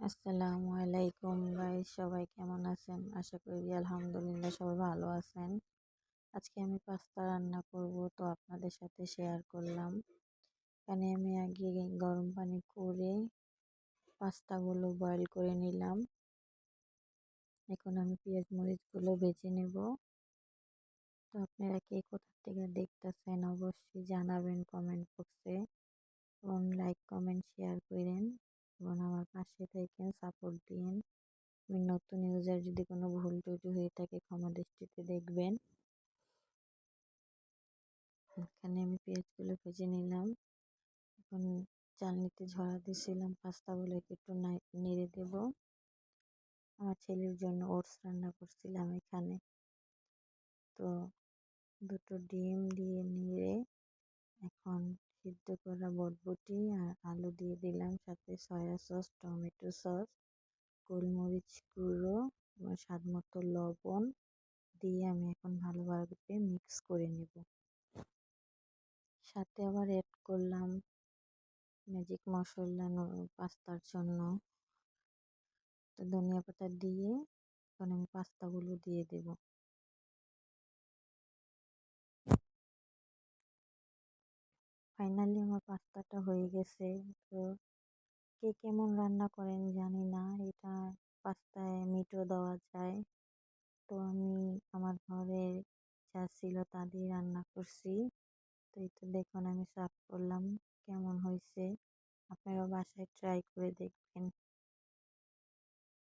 আসসালামু আলাইকুম গাইস সবাই কেমন আছেন? আশা করি আলহামদুলিল্লাহ সবাই ভালো আছেন। আজকে আমি পাস্তা রান্না করব, তো আপনাদের সাথে শেয়ার করলাম। এখানে আমি আগে গরম পানি করে পাস্তাগুলো বয়েল করে নিলাম। এখন আমি পেঁয়াজ মরিচগুলো ভেজে নেব। তো আপনারা কে কোথা থেকে দেখতেছেন অবশ্যই জানাবেন কমেন্ট বক্সে এবং লাইক কমেন্ট শেয়ার করেন। এবং আমার পাশে থেকে সাপোর্ট দিন আমি নতুন ইউজার যদি কোনো ভুল টুটি হয়ে থাকে, ক্ষমা দৃষ্টিতে দেখবেন। এখানে আমি পেঁয়াজগুলো ভেজে নিলাম। এখন চালনিতে ঝরা দিয়েছিলাম পাস্তাগুলোকে একটু নেড়ে দেব। আমার ছেলের জন্য ওটস রান্না করছিলাম এখানে। তো দুটো ডিম দিয়ে করা বটবটি আর আলু দিয়ে দিলাম সাথে সয়া সস, টমেটো সস, গোলমরিচ গুঁড়ো স্বাদ মতো লবণ দিয়ে আমি এখন ভালোভাবে মিক্স করে নেব। সাথে আবার অ্যাড করলাম ম্যাজিক মশলা পাস্তার জন্য। তো ধনিয়া পাতা দিয়ে এখন আমি পাস্তাগুলো দিয়ে দেবো। ফাইনালি আমার পাস্তাটা হয়ে গেছে। তো কে কেমন রান্না করেন জানি না, এটা পাস্তায় মিটও দেওয়া যায়। তো আমি আমার ঘরের যা ছিল তা দিয়ে রান্না করছি। তো এই তো দেখুন আমি সার্ভ করলাম, কেমন হয়েছে? আপনারা বাসায় ট্রাই করে দেখবেন।